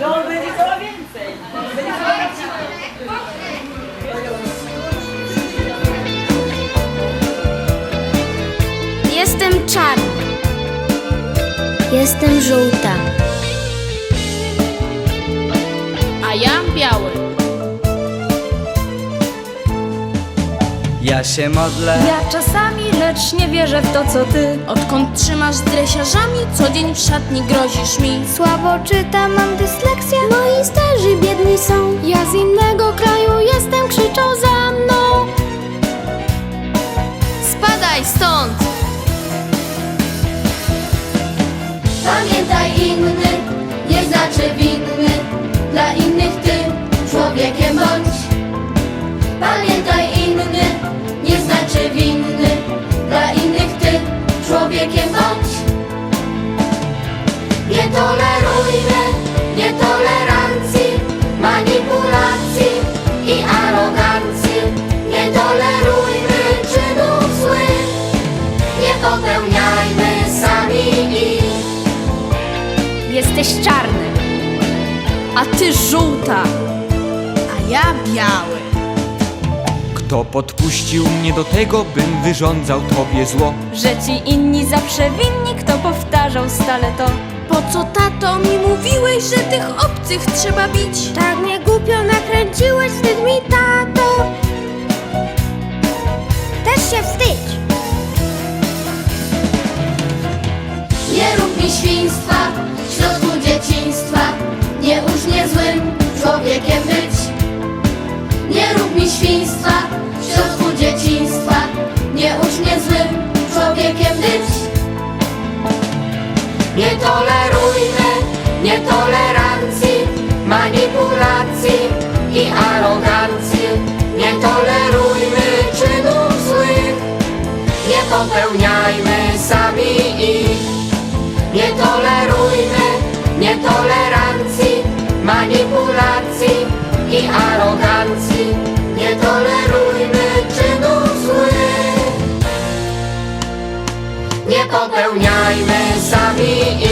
No on będzie więcej. Jestem czarny, Jestem żółta. A ja biały. Ja się modlę. Ja czasami lecz nie wierzę w to, co ty. Odkąd trzymasz z dresiarzami, co dzień w szatni grozisz mi. Słabo czytam, mam dysleksję. Moi starzy biedni są. Ja z innego kraju jestem, krzyczą za mną. Spadaj stąd! Pamiętaj inny, nie znaczy winny. Dla innych ty człowiekiem bądź. Jesteś czarny. A ty żółta. A ja biały. kto podpuścił mnie do tego, bym wyrządzał tobie zło? Że ci inni zawsze winni, kto powtarzał stale to. Po co tato mi mówiłeś, że tych obcych trzeba bić? Tak mnie głupio nakręciłeś, wstyd mi tato. Też się wstydź. Nie rób mi świństwa Nie tolerujmy nietolerancji, manipulacji i arogancji. Nie tolerujmy czynów złych. Nie popełniajmy sami ich. Nie tolerujmy nietolerancji, popełniajmy sami.